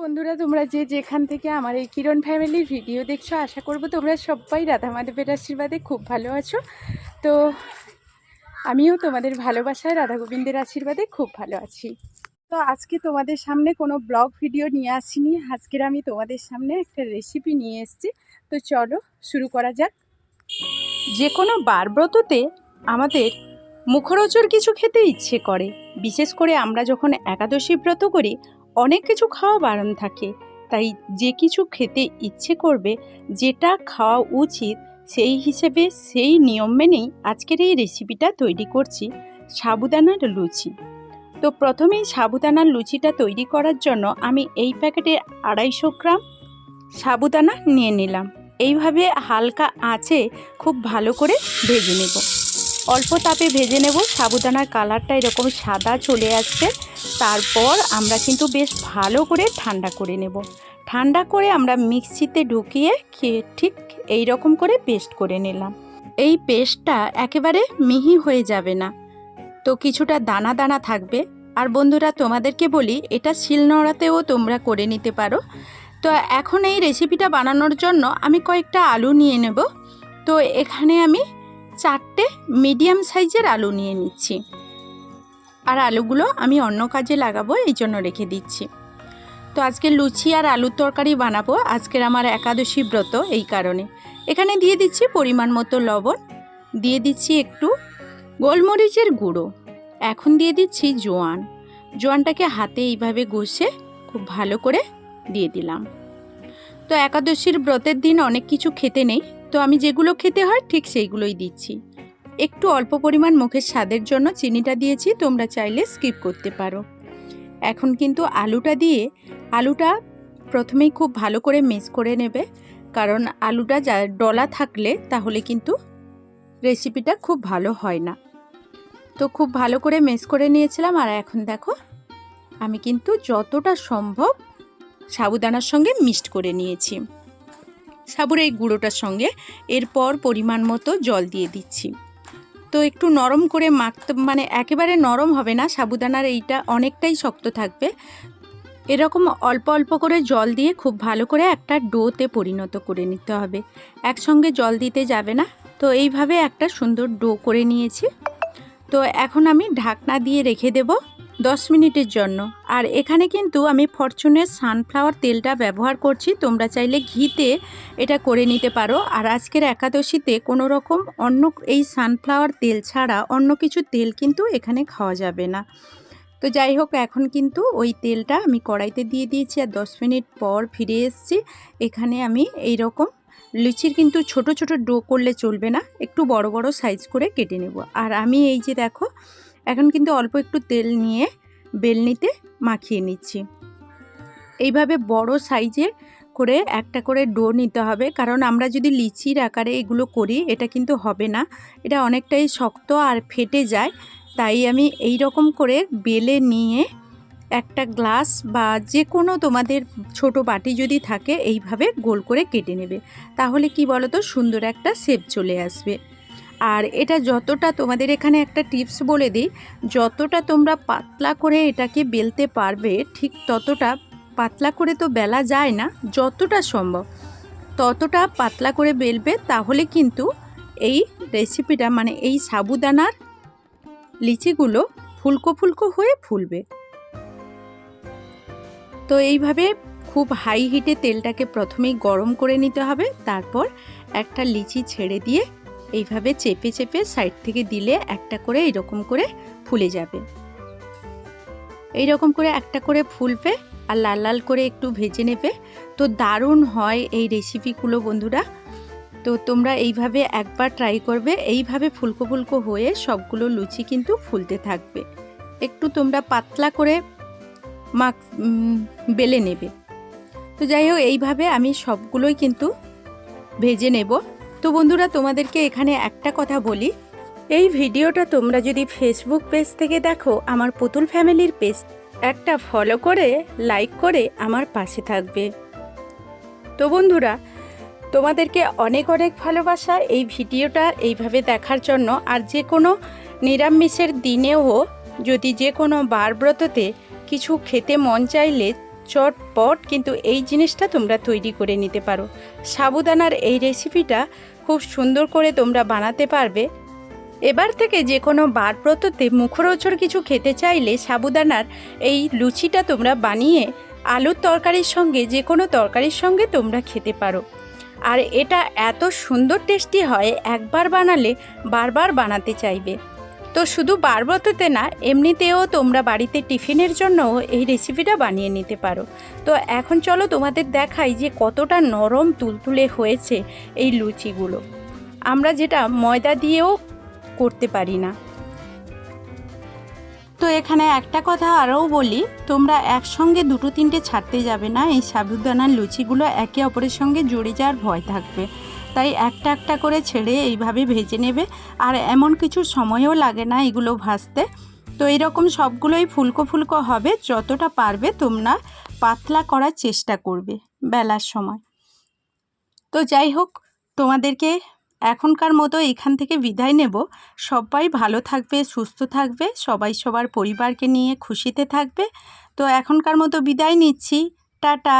বন্ধুরা, তোমরা যে যেখান থেকে আমার এই কিরণ ফ্যামিলির ভিডিও দেখছ, আশা করব তোমরা সবাই রাধা মাধবের আশীর্বাদে খুব ভালো আছো। তো আমিও তোমাদের ভালোবাসায় রাধা গোবিন্দের আশীর্বাদে খুব ভালো আছি। তো আজকে তোমাদের সামনে কোনো ব্লগ ভিডিও নিয়ে আসিনি, আজকের আমি তোমাদের সামনে একটা রেসিপি নিয়ে এসেছি। তো চলো শুরু করা যাক। যে কোনো বারব্রততে আমাদের মুখরোচর কিছু খেতে ইচ্ছে করে। বিশেষ করে আমরা যখন একাদশী ব্রত করি অনেক কিছু খাওয়া বারণ থাকে। তাই যে কিছু খেতে ইচ্ছে করবে, যেটা খাওয়া উচিত, সেই হিসেবে সেই নিয়ম মেনেই আজকের এই রেসিপিটা তৈরি করছি, সাবুদানার লুচি। তো প্রথমেই সাবুদানার লুচিটা তৈরি করার জন্য আমি এই প্যাকেটে আড়াইশো গ্রাম সাবুদানা নিয়ে নিলাম। এইভাবে হালকা আঁচে খুব ভালো করে ভেজে নেব। অল্প তাপে ভেজে নেব। সাবুদানার কালারটা এরকম সাদা চলে আসছে। তারপর আমরা কিন্তু বেশ ভালো করে ঠান্ডা করে নেব। ঠান্ডা করে আমরা মিক্সিতে ঢুকিয়ে খেয়ে ঠিক এই রকম করে পেস্ট করে নিলাম। এই পেস্টটা একেবারে মিহি হয়ে যাবে না। তো কিছুটা দানা দানা থাকবে। আর বন্ধুরা, তোমাদেরকে বলি, এটা শিলনোড়াতেও তোমরা করে নিতে পারো। তো এখন এই রেসিপিটা বানানোর জন্য আমি কয়েকটা আলু নিয়ে নেব। তো এখানে আমি চারটে মিডিয়াম সাইজের আলু নিয়ে নিচ্ছি। আর আলুগুলো আমি অন্য কাজে লাগাবো, এই জন্য রেখে দিচ্ছি। তো আজকে লুচি আর আলুর তরকারি বানাবো। আজকের আমার একাদশী ব্রত এই কারণে। এখানে দিয়ে দিচ্ছি পরিমাণ মতো লবণ। দিয়ে দিচ্ছি একটু গোলমরিচের গুঁড়ো। এখন দিয়ে দিচ্ছি জোয়ান। জোয়ানটাকে হাতে এইভাবে ঘষে খুব ভালো করে দিয়ে দিলাম। তো একাদশীর ব্রতের দিন অনেক কিছু খেতে নেই। তো আমি যেগুলো খেতে হয় ঠিক সেইগুলোই দিচ্ছি। একটু অল্প পরিমাণ মুখের স্বাদের জন্য চিনিটা দিয়েছি, তোমরা চাইলে স্কিপ করতে পারো। এখন কিন্তু আলুটা দিয়ে, আলুটা প্রথমেই খুব ভালো করে মিক্স করে নেবে, কারণ আলুটা যা ডলা থাকলে তাহলে কিন্তু রেসিপিটা খুব ভালো হয় না। তো খুব ভালো করে মেস করে নিয়েছিলাম, আর এখন দেখো, আমি কিন্তু যতটা সম্ভব সাবুদানার সঙ্গে মিক্সড করে নিয়েছি। সাবুর এই গুঁড়োটার সঙ্গে এরপর পরিমাণ মতো জল দিয়ে দিচ্ছি। তো একটু নরম করে মাখতে মানে একেবারে নরম হবে না, সাবুদানার এইটা অনেকটাই শক্ত থাকবে। এরকম অল্প অল্প করে জল দিয়ে খুব ভালো করে একটা ডোতে পরিণত করে নিতে হবে। একসঙ্গে জল দিতে যাবে না, তো এইভাবে একটা সুন্দর ডো করে নিয়েছি। তো এখন আমি ঢাকনা দিয়ে রেখে দেব। দশ মিনিটের জন্য। আর এখানে কিন্তু আমি ফরচুনের সানফ্লাওয়ার তেলটা ব্যবহার করছি, তোমরা চাইলে ঘিতে এটা করে নিতে পারো। আর আজকের একাদশীতে কোনো রকম অন্য এই সানফ্লাওয়ার তেল ছাড়া অন্য কিছু তেল কিন্তু এখানে খাওয়া যাবে না। তো যাই হোক, এখন কিন্তু ওই তেলটা আমি কড়াইতে দিয়ে দিয়েছি আর দশ মিনিট পর ফিরে এসেছি। এখানে আমি এই রকম লুচির কিন্তু ছোট ছোট ডো করলে চলবে না, একটু বড় বড় সাইজ করে কেটে নেব। আর আমি এই যে দেখো এখন কিন্তু অল্প একটু তেল নিয়ে বেলনিতে মাখিয়ে নিচ্ছি। এইভাবে বড় সাইজের করে একটা করে ডো নিতে হবে, কারণ আমরা যদি লিচির আকারে এগুলো করি, এটা কিন্তু হবে না। এটা অনেকটাই শক্ত আর ফেটে যায়, তাই আমি এই রকম করে বেলে নিয়ে একটা গ্লাস বা যে কোনো তোমাদের ছোট বাটি যদি থাকে, এইভাবে গোল করে কেটে নেবে। তাহলে কি বলো তো সুন্দর একটা শেপ চলে আসবে। আর এটা যতটা তোমাদের এখানে একটা টিপস বলে দিই, যতটা তোমরা পাতলা করে এটাকে বেলতে পারবে, ঠিক ততটা পাতলা করে তো বেলা যায় না, যতটা সম্ভব। ততটা পাতলা করে বেলবে তাহলে কিন্তু এই রেসিপিটা মানে এই সাবুদানার লিচিগুলো ফুলকো ফুলকো হয়ে ফুলবে। তো এইভাবে খুব হাই হিটে তেলটাকে প্রথমেই গরম করে নিতে হবে, তারপর একটা লিচি ছেড়ে দিয়ে এইভাবে চেপে চেপে সাইড থেকে দিলে একটা করে এরকম করে ফুলে যাবে। এই রকম করে একটা করে ফুলবে আর লাল লাল করে একটু ভেজে নেবে। তো দারুণ হয় এই রেসিপিগুলো বন্ধুরা। তো তোমরা এইভাবে একবার ট্রাই করবে। এইভাবে ফুলকো ফুলকো হয়ে সবগুলো লুচি কিন্তু ফুলতে থাকবে। একটু তোমরা পাতলা করে মাখ বেলে নেবে। তো যাই হোক, এইভাবে আমি সবগুলোই কিন্তু ভেজে নেব। তো বন্ধুরা, তোমাদেরকে এখানে একটা কথা বলি। এই ভিডিওটা তোমরা যদি ফেসবুক পেজ থেকে দেখো, আমার পুতুল ফ্যামিলির পেজ একটা ফলো করে লাইক করে আমার পাশে থাকবে। তো বন্ধুরা, তোমাদেরকে অনেক অনেক ভালোবাসা এই ভিডিওটা এইভাবে দেখার জন্য। আর যে কোনো নিরামিষের দিনেও যদি যে কোনো বারব্রততে কিছু খেতে মন চাইলে চটপট কিন্তু এই জিনিসটা তোমরা তৈরি করে নিতে পারো। সাবুদানার এই রেসিপিটা খুব সুন্দর করে তোমরা বানাতে পারবে। এবার থেকে যে কোনো বারব্রততে মুখরোচর কিছু খেতে চাইলে সাবুদানার এই লুচিটা তোমরা বানিয়ে আলুর তরকারির সঙ্গে, যে কোনো তরকারির সঙ্গে তোমরা খেতে পারো। আর এটা এত সুন্দর টেস্টি হয়, একবার বানালে বারবার বানাতে চাইবে। তো শুধু বারব্রততে না, এমনিতেও তোমরা বাড়িতে টিফিনের জন্য এই রেসিপিটা বানিয়ে নিতে পারো। তো এখন চলো তোমাদের দেখাই যে কতটা নরম তুলতুলে হয়েছে এই লুচিগুলো। আমরা যেটা ময়দা দিয়েও করতে পারি না। তো এখানে একটা কথা আরও বলি, তোমরা একসঙ্গে দুটো তিনটে ছাড়তে যাবে না, এই সাবুদানার লুচিগুলো একে অপরের সঙ্গে জুড়ে যাওয়ার ভয় থাকবে। তাই একটা একটা করে ছেড়ে এইভাবে ভেজে নেবে। আর এমন কিছু সময়ও লাগে না এগুলো ভাজতে। তো এরকম সবগুলোই ফুলকো ফুলকো হবে, যতটা পারবে তোমরা পাতলা করার চেষ্টা করবে বেলার সময়। তো যাই হোক, তোমাদেরকে এখনকার মতো এখান থেকে বিদায় নেব। সবাই ভালো থাকবে, সুস্থ থাকবে, সবাই সবার পরিবারকে নিয়ে খুশিতে থাকবে। তো এখনকার মতো বিদায় নিচ্ছি। টাটা!